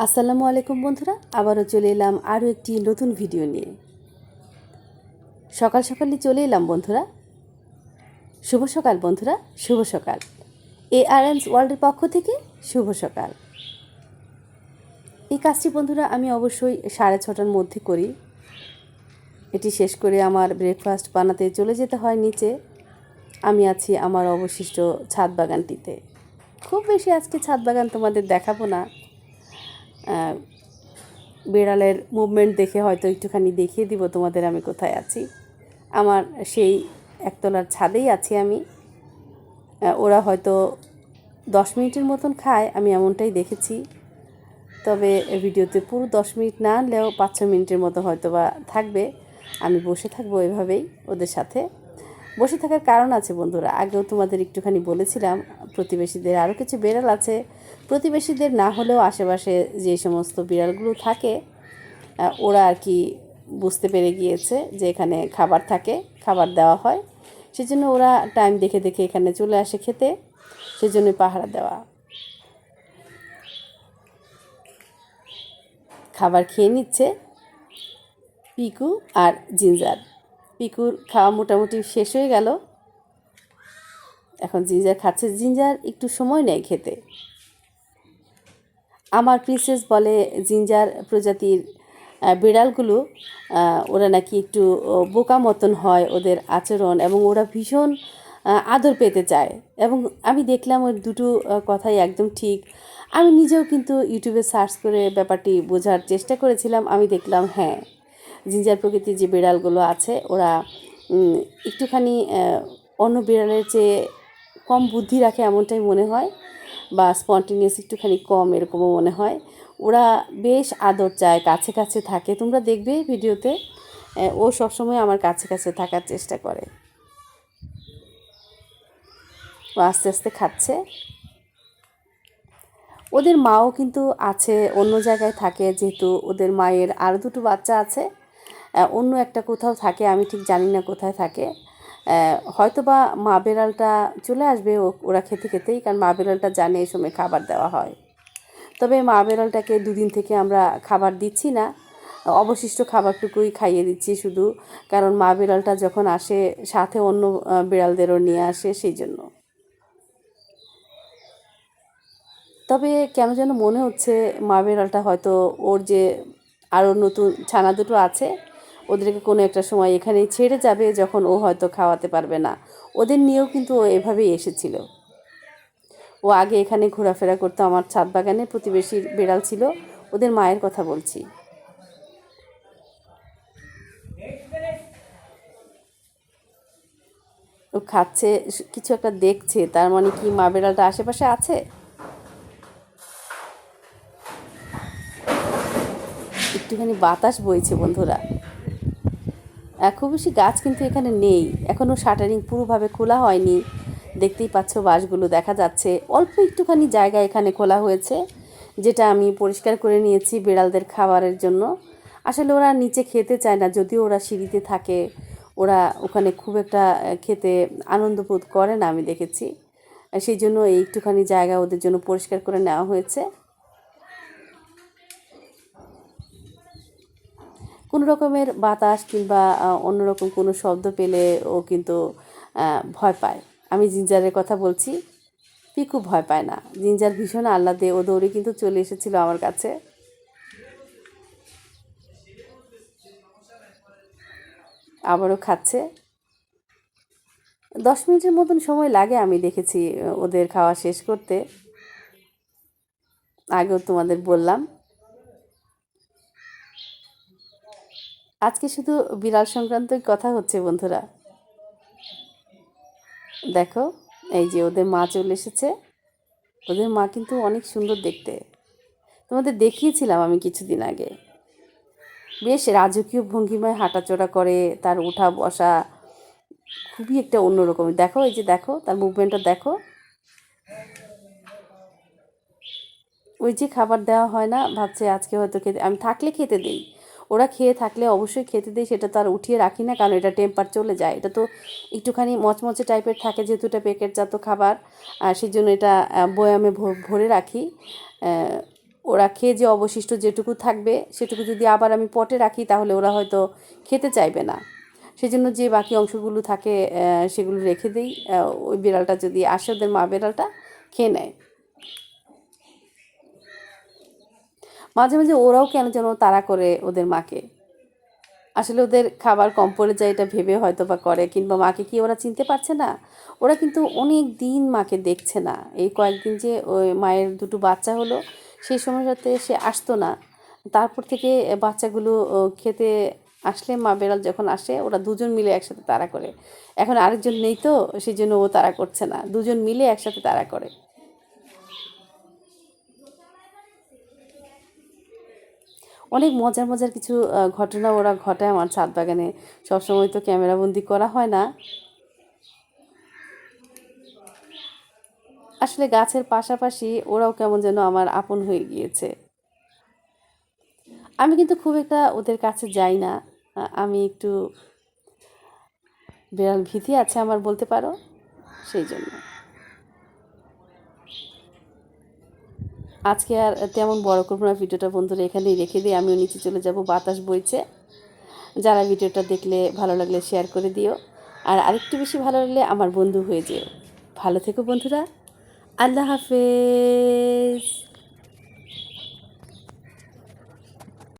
আসসালামু আলাইকুম বন্ধুরা, আবারও চলে এলাম আরও একটি নতুন ভিডিও নিয়ে। সকাল সকালই চলে এলাম বন্ধুরা। শুভ সকাল বন্ধুরা, শুভ সকাল। এ আর এমস ওয়ার্ল্ডের পক্ষ থেকে শুভ সকাল। এই কাজটি বন্ধুরা আমি অবশ্যই সাড়ে ছটার মধ্যে করি। এটি শেষ করে আমার ব্রেকফাস্ট বানাতে চলে যেতে হয় নিচে। আমি আছি আমার অবশিষ্ট ছাদ বাগানটিতে। খুব বেশি আজকে ছাদ বাগান তোমাদের দেখাবো না। বিড়ালের মুভমেন্ট দেখে হয়তো একটুখানি দেখিয়ে দিব তোমাদের আমি কোথায় আছি। আমার সেই একতলার ছাদেই আছি আমি। ওরা হয়তো দশ মিনিটের মতন খায়, আমি এমনটাই দেখেছি। তবে ভিডিওতে পুরো দশ মিনিট না আনলেও পাঁচ ছ মিনিটের মতো হয়তো বা থাকবে। আমি বসে থাকব এভাবেই ওদের সাথে। বসে থাকার কারণ আছে, বন্ধুরা। আগেও তোমাদের একটুখানি বলেছিলাম, প্রতিবেশীদের আরও কিছু বিড়াল আছে। প্রতিবেশীদের না হলেও আশেপাশে যে সমস্ত বিড়ালগুলো থাকে ওরা আর কি বুঝতে পেরে গিয়েছে যে এখানে খাবার থাকে, খাবার দেওয়া হয়। সেজন্য ওরা টাইম দেখে দেখে এখানে চলে আসে খেতে, সেজন্য পাহারা দেওয়া। খাবার খেয়ে নিচ্ছে পিকু আর জিঞ্জার পিকুর খাওয়া মোটামুটি শেষ হয়ে গেল। এখন জিঞ্জার খাচ্ছে। জিঞ্জার একটু সময় নেয় খেতে। আমার প্রিন্সেস বলে জিঞ্জার প্রজাতির বিড়ালগুলো ওরা নাকি একটু বোকা মতন হয় ওদের আচরণ এবং ওরা ভীষণ আদর পেতে চায়। এবং আমি দেখলাম ওই দুটো কথাই একদম ঠিক। আমি নিজেও কিন্তু ইউটিউবে সার্চ করে ব্যাপারটি বোঝার চেষ্টা করেছিলাম। আমি দেখলাম হ্যাঁ। জিঞ্জার প্রকৃতির যে বিড়ালগুলো আছে, ওরা একটুখানি অন্য বিড়ালের চেয়ে কম বুদ্ধি রাখে এমনটাই মনে হয় বা স্পন্টেনিয়াস একটুখানি কম এরকমও মনে হয়। ওরা বেশ আদর চায়, কাছে কাছে থাকে। তোমরা দেখবে ভিডিওতে ও সবসময় আমার কাছে কাছে থাকার চেষ্টা করে। ও আস্তে আস্তে খাচ্ছে। ওদের মাও কিন্তু আছে, অন্য জায়গায় থাকে, যেহেতু ওদের মায়ের আরও দুটো বাচ্চা আছে। অন্য একটা কোথাও থাকে, আমি ঠিক জানি না কোথায় থাকে। হয়তো বা মা বেড়ালটা চলে আসবে ওরা খেতে খেতেই, কারণ মা বেড়ালটা জানে এই সময় খাবার দেওয়া হয়। তবে মা বেড়ালটাকে দুদিন থেকে আমরা খাবার দিচ্ছি না। অবশিষ্ট খাবারটুকুই খাইয়ে দিচ্ছি শুধু, কারণ মা বিড়ালটা যখন আসে, সাথে অন্য বিড়ালদেরও নিয়ে আসে সেই জন্য। তবে কেন যেন মনে হচ্ছে মা বিড়ালটা হয়তো ওর যে আরও নতুন ছানা দুটো আছে ওদেরকে কোনো একটা সময় এখানেই ছেড়ে যাবে যখন ও হয়তো খাওয়াতে পারবে না। ওদের নিয়েও কিন্তু ও এভাবেই এসেছিল। ও আগে এখানে ঘোরাফেরা করতো, আমার ছাদ বাগানে প্রতিবেশীর বেড়াল ছিল, ওদের মায়ের কথা বলছি। ও খাচ্ছে, কিছু একটা দেখছে, তার মানে কি মা বিড়ালটা আশেপাশে আছে? একটুখানি বাতাস বইছে বন্ধুরা। খুব বেশি গাছ কিন্তু এখানে নেই। এখনও শাটারিং পুরোভাবে খোলা হয়নি। দেখতেই পাচ্ছ বাসগুলো দেখা যাচ্ছে। অল্প একটুখানি জায়গা এখানে খোলা হয়েছে, যেটা আমি পরিষ্কার করে নিয়েছি বিড়ালদের খাবারের জন্য। আসলে ওরা নিচে খেতে চায় না, যদিও ওরা সিঁড়িতে থাকে, ওরা ওখানে খুব একটা খেতে আনন্দ বোধ করে না, আমি দেখেছি। সেই জন্য এই একটুখানি জায়গা ওদের জন্য পরিষ্কার করে নেওয়া হয়েছে। কোনো রকমের বাতাস কিংবা অন্যরকম কোনো শব্দ পেলে ও কিন্তু ভয় পায়। আমি জিঞ্জারের কথা বলছি, পিকু ভয় পায় না। জিঞ্জার ভীষণ আহ্লাদে ও দৌড়ে কিন্তু চলে এসেছিল আমার কাছে। আবারও খাচ্ছে। দশ মিনিটের মতন সময় লাগে আমি দেখেছি, ওদের খাওয়া শেষ করতে। আগেও তোমাদের বললাম। আজকে শুধু বিড়াল সংক্রান্তই কথা হচ্ছে, বন্ধুরা। দেখো, এই যে ওদের মা চলে এসেছে। ওদের মা কিন্তু অনেক সুন্দর দেখতে। তোমাদের দেখিয়েছিলাম আমি কিছুদিন আগে। বেশ রাজকীয় ভঙ্গিমায় হাঁটাচড়া করে, তার ওঠা বসা খুবই একটা অন্যরকম। দেখো, এই যে দেখো, তার মুভমেন্টটা দেখো। ওই যে খাবার দেওয়া হয় না, ভাবছে আজকে হয়তো খেতে আমি থাকলে খেতে দিই। ওরা খেয়ে থাকলে অবশ্যই খেতে দিই সেটা তো আর উঠিয়ে রাখি না, কারণ এটা টেম্পার চলে যায়। এটা তো একটুখানি মচমচে টাইপের থাকে, যেহেতু এটা প্যাকেটজাত খাবার, আর সেই জন্য এটা বয়ামে ভরে রাখি। ওরা খেয়ে যে অবশিষ্ট যেটুকু থাকবে, সেটুকু যদি আবার আমি পটে রাখি, তাহলে ওরা হয়তো খেতে চাইবে না। সেজন্য যে বাকি অংশগুলো থাকে সেগুলো রেখে দিই। ওই বিড়ালটা যদি আসে ওদের মা বিড়ালটা, খেয়ে নেয়। মাঝে মাঝে ওরাও কেন যেন তাড়া করে ওদের মাকে। আসলে ওদের খাবার কম পড়ে যায়, এটা ভেবে হয়তো বা করে, কিংবা মাকে কি ওরা চিনতে পারছে না? ওরা কিন্তু অনেক দিন মাকে দেখছে না। এই কয়েকদিন যে ওই মায়ের দুটো বাচ্চা হলো, সেই সময়টাতে সে আসতো না। তারপর থেকে বাচ্চাগুলো খেতে আসলে মা বেড়াল যখন আসে, ওরা দুজন মিলে একসাথে তাড়া করে। এখন আরেকজন নেই তো সেই জন্য ও তাড়া করছে না। দুজন মিলে একসাথে তাড়া করে। অনেক মজার মজার কিছু ঘটনা ওরা ঘটায় আমার ছাদ বাগানে। সবসময় তো ক্যামেরাবন্দি করা হয় না। আসলে গাছের পাশাপাশি ওরাও কেমন যেন আমার আপন হয়ে গিয়েছে। আমি কিন্তু খুব একটা ওদের কাছে যাই না। আমি একটু বিড়াল ভীতি আছে আমার বলতে পারো, সেই জন্য। আজকে আর তেমন বড় করব না, ভিডিওটা বন্ধুরা এখানেই রেখে দিই। আমিও নিচে চলে যাব, বাতাস বইছে। যারা ভিডিওটা দেখলে ভালো লাগলে শেয়ার করে দিও। আর আরেকটু বেশি ভালো লাগলে আমার বন্ধু হয়ে যেও। ভালো থেকো বন্ধুরা। আল্লাহ হাফেজ।